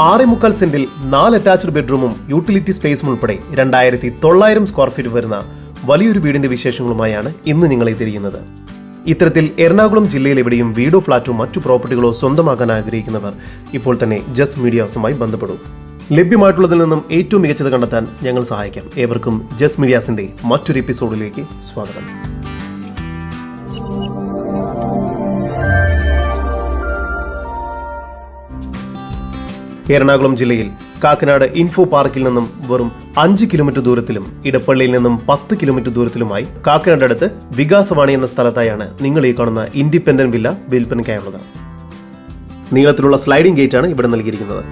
ആറേ മുക്കാൽ സെന്റിൽ നാല് അറ്റാച്ച്ഡ് ബെഡ്റൂമും യൂട്ടിലിറ്റി സ്പേസും ഉൾപ്പെടെ രണ്ടായിരത്തി തൊള്ളായിരം സ്ക്വയർ ഫീറ്റ് വരുന്ന വലിയൊരു വീടിന്റെ വിശേഷങ്ങളുമായാണ് ഇന്ന് നിങ്ങളെ തിരിയുന്നത്. ഇത്തരത്തിൽ എറണാകുളം ജില്ലയിൽ എവിടെയും വീടോ ഫ്ളാറ്റോ മറ്റു പ്രോപ്പർട്ടികളോ സ്വന്തമാക്കാൻ ആഗ്രഹിക്കുന്നവർ ഇപ്പോൾ തന്നെ ജസ്റ്റ് മീഡിയ ഹൗസുമായി ബന്ധപ്പെടും. ലഭ്യമായിട്ടുള്ളതിൽ നിന്നും ഏറ്റവും മികച്ചത് കണ്ടെത്താൻ ഞങ്ങൾ സഹായിക്കാം. ഏവർക്കും ജസ്റ്റ് മീഡിയാസിന്റെ മറ്റൊരു എപ്പിസോഡിലേക്ക് സ്വാഗതം. എറണാകുളം ജില്ലയിൽ കാക്കനാട് ഇൻഫോ പാർക്കിൽ നിന്നും വെറും അഞ്ച് കിലോമീറ്റർ ദൂരത്തിലും ഇടപ്പള്ളിയിൽ നിന്നും പത്ത് കിലോമീറ്റർ ദൂരത്തിലുമായി കാക്കനാട് അടുത്ത് വികാസവാണി എന്ന സ്ഥലത്തായാണ് നിങ്ങൾ ഈ കാണുന്ന ഇൻഡിപെൻഡന്റ് വില്ല വിൽപ്പനയ്ക്കായുള്ളത് നീളത്തിലുള്ള സ്ലൈഡിംഗ് ഗേറ്റ് ആണ് ഇവിടെ നൽകിയിരിക്കുന്നത്.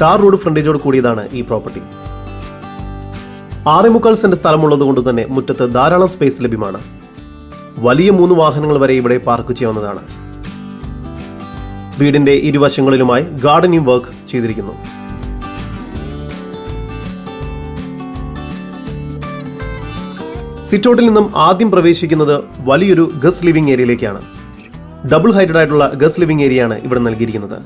ടാർ റോഡ് ഫ്രണ്ടേജോട് കൂടിയതാണ് ഈ പ്രോപ്പർട്ടി ആറേമുക്കാൽ സെന്റ് സ്ഥലമുള്ളത് കൊണ്ട് തന്നെ മുറ്റത്ത് ധാരാളം സ്പേസ് ലഭ്യമാണ്. വലിയ മൂന്ന് വാഹനങ്ങൾ വരെ ഇവിടെ പാർക്ക് ചെയ്യാവുന്നതാണ്. വീടിന്റെ ഇരുവശങ്ങളിലുമായി ഗാർഡനിങ് വർക്ക് ചെയ്തിരിക്കുന്നു. സിറ്റൗട്ടിൽ നിന്നും ആദ്യം പ്രവേശിക്കുന്നത് വലിയൊരു ഗസ് ലിവിംഗ് ഏരിയയിലേക്കാണ്. ഡബിൾ ഹൈറ്റഡ് ആയിട്ടുള്ള ഗസ് ലിവിംഗ് ഏരിയയാണ് ഇവിടെ നൽകിയിരിക്കുന്നത്.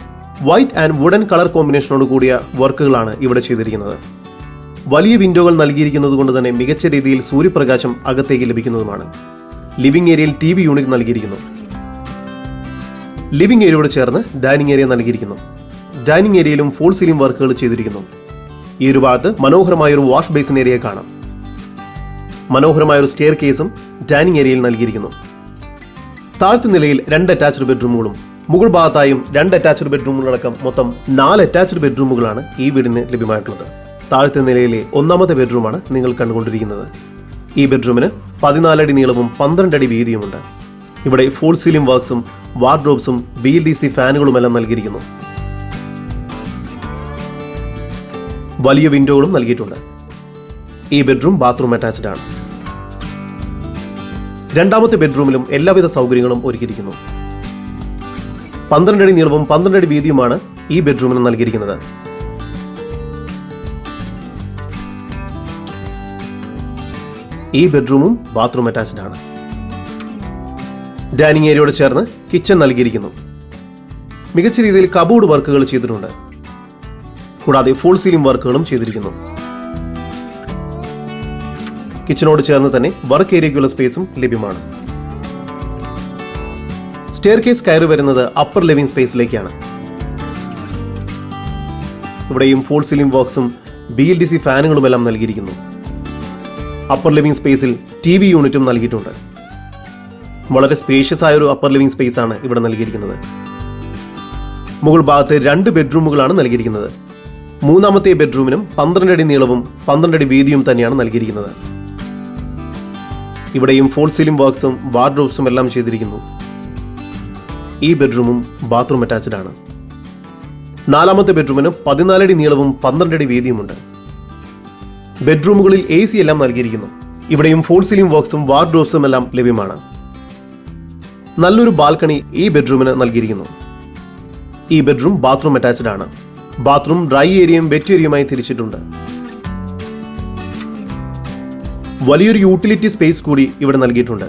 വൈറ്റ് ആൻഡ് വുഡൻ കളർ കോമ്പിനേഷനോട് കൂടിയ വർക്കുകളാണ് ഇവിടെ ചെയ്തിരിക്കുന്നത്. വലിയ വിൻഡോകൾ നൽകിയിരിക്കുന്നത് കൊണ്ട് തന്നെ മികച്ച രീതിയിൽ സൂര്യപ്രകാശം അകത്തേക്ക് ലഭിക്കുന്നതുമാണ്. ലിവിംഗ് ഏരിയയിൽ ടി വി യൂണിറ്റ് നൽകിയിരിക്കുന്നു. ലിവിംഗ് ഏരിയയോട് ചേർന്ന് ഡൈനിങ് ഏരിയ നൽകിയിരിക്കുന്നു. ഡൈനിങ് ഏരിയയിലും ഫോൾ സീലിംഗ് വർക്കുകൾ ചെയ്തിരിക്കുന്നു. ഈ ഒരു ഭാഗത്ത് മനോഹരമായ ഒരു വാഷ് ബേസിൻ ഏരിയ കാണാം. മനോഹരമായ ഒരു സ്റ്റെയർ കേസും ഡൈനിങ് ഏരിയയിൽ നൽകിയിരിക്കുന്നു. താഴത്തെ നിലയിൽ രണ്ട് അറ്റാച്ച്ഡ് ബെഡ്റൂമുകളും മുകൾ ഭാഗത്തായും രണ്ട് അറ്റാച്ച്ഡ് ബെഡ്റൂമുകളടക്കം മൊത്തം നാല് അറ്റാച്ച്ഡ് ബെഡ്റൂമുകളാണ് ഈ വീടിന് ലഭ്യമായിട്ടുള്ളത്. താഴത്തെ നിലയിലെ ഒന്നാമത്തെ ബെഡ്റൂമാണ് നിങ്ങൾ കണ്ടുകൊണ്ടിരിക്കുന്നത്. ഈ ബെഡ്റൂമിന് പതിനാലടി നീളവും പന്ത്രണ്ട് അടി വീതിയുമുണ്ട്. ഇവിടെ ഫോൾ സീലിംഗ് വർക്ക്സും വാർഡ്രോബ്സും ബി എൽ ഡി സി ഫാനുകളുമെല്ലാം നൽകിയിരിക്കുന്നു. വലിയ വിൻഡോകളും നൽകിയിട്ടുണ്ട്. ഈ ബെഡ്റൂം ബാത്റൂം അറ്റാച്ച്ഡ് ആണ്. രണ്ടാമത്തെ ബെഡ്റൂമിലും എല്ലാവിധ സൗകര്യങ്ങളും ഒരുക്കിയിരിക്കുന്നു. പന്ത്രണ്ടടി നീളവും പന്ത്രണ്ടടി വീതിയുമാണ് ഈ ബെഡ്റൂമിന് നൽകിയിരിക്കുന്നത്. ഈ ബെഡ്റൂമും ബാത്റൂം അറ്റാച്ച്ഡ് ആണ്. ഡൈനിങ് ഏരിയയോട് ചേർന്ന് കിച്ചൺ നൽകിയിരിക്കുന്നു. മികച്ച രീതിയിൽ കബോർഡ് വർക്കുകൾ ചെയ്തിട്ടുണ്ട്. കൂടാതെ ഫുൾ സീലിംഗ് വർക്കുകളും ചെയ്തിരിക്കുന്നു. കിച്ചണോട് ചേർന്ന് തന്നെ വർക്ക് ഏരിയയ്ക്കുള്ള സ്പേസും ലഭ്യമാണ്. സ്റ്റെയർ കേസ് കയറി വരുന്നത് അപ്പർ ലിവിംഗ് സ്പേസിലേക്കാണ് ഇവിടെയും ഫോൾ സീലിംഗ് വർക്ക്സും ബി എൽ ഡി സി ഫാനുകളുമെല്ലാം നൽകിയിരിക്കുന്നു. അപ്പർ ലിവിംഗ് സ്പേസിൽ ടി വി യൂണിറ്റും നൽകിയിട്ടുണ്ട്. വളരെ സ്പേഷ്യസ് ആയ ഒരു അപ്പർ ലിവിംഗ് സ്പേസ് ആണ് ഇവിടെ നൽകിയിരിക്കുന്നത്. മുകൾ ഭാഗത്ത് രണ്ട് ബെഡ്റൂമുകളാണ് നൽകിയിരിക്കുന്നത്. മൂന്നാമത്തെ ബെഡ്റൂമിനും പന്ത്രണ്ട് അടി നീളവും പന്ത്രണ്ട് അടി വീതിയും തന്നെയാണ് നൽകിയിരിക്കുന്നത്. ഇവിടെയും ഫോൾ സീലിംഗ് വർക്ക്സും വാർഡ്രോബ്സും എല്ലാം ചെയ്തിരിക്കുന്നു. ഈ ബെഡ്റൂമും ബാത്റൂം അറ്റാച്ച്ഡ് ആണ്. നാലാമത്തെ ബെഡ്റൂമിന് പതിനാലടി നീളവും പന്ത്രണ്ട് അടി വീതിയുമുണ്ട് ബെഡ്റൂമുകളിൽ എ സി എല്ലാം നൽകിയിരിക്കുന്നു. ഇവിടെയും ഫോൾ സീലിംഗ് വർക്ക്സും വാർഡ്രോബ്സും എല്ലാം ലഭ്യമാണ്. നല്ലൊരു ബാൽക്കണി ഈ ബെഡ്റൂമിന് നൽകിയിരിക്കുന്നു. ഈ ബെഡ്റൂം ബാത്റൂം അറ്റാച്ച്ഡ് ആണ്. ബാത്റൂം ഡ്രൈ ഏരിയയും വെറ്റ് ഏരിയയുമായി തിരിച്ചിട്ടുണ്ട്. വലിയൊരു യൂട്ടിലിറ്റി സ്പേസ് കൂടി ഇവിടെ നൽകിയിട്ടുണ്ട്.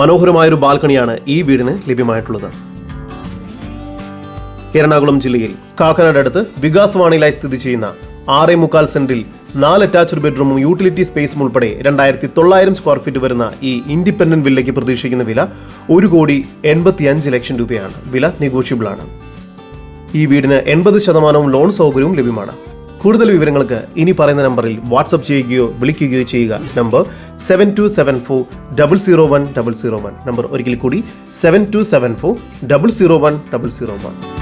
മനോഹരമായൊരു ബാൽക്കണിയാണ് ഈ വീടിന് ലഭ്യമായിട്ടുള്ളത്. എറണാകുളം ജില്ലയിൽ കാക്കനാട് അടുത്ത് വികാസവാണിയിലായി സ്ഥിതി ചെയ്യുന്ന ആറേ മുക്കാൽ സെന്റിൽ നാല് അറ്റാച്ച്ഡ് ബെഡ്റൂമും യൂട്ടിലിറ്റി സ്പേസും ഉൾപ്പെടെ രണ്ടായിരത്തി തൊള്ളായിരം സ്ക്വയർ ഫീറ്റ് വരുന്ന ഈ ഇൻഡിപെൻഡന്റ് വില്ലയ്ക്ക് പ്രതീക്ഷിക്കുന്ന വില ഒരു കോടി എൺപത്തി അഞ്ച് ലക്ഷം രൂപയാണ്. വില നെഗോഷ്യബിൾ ആണ്. ഈ വീടിന് എൺപത് ശതമാനവും ലോൺ സൗകര്യവും ലഭ്യമാണ്. കൂടുതൽ വിവരങ്ങൾക്ക് ഇനി പറയുന്ന നമ്പറിൽ വാട്സപ്പ് ചെയ്യുകയോ വിളിക്കുകയോ ചെയ്യുക. Number seven two seven four double zero one double zero one number ഒരിക്കൽ കൂടി seven two seven four double zero one double zero one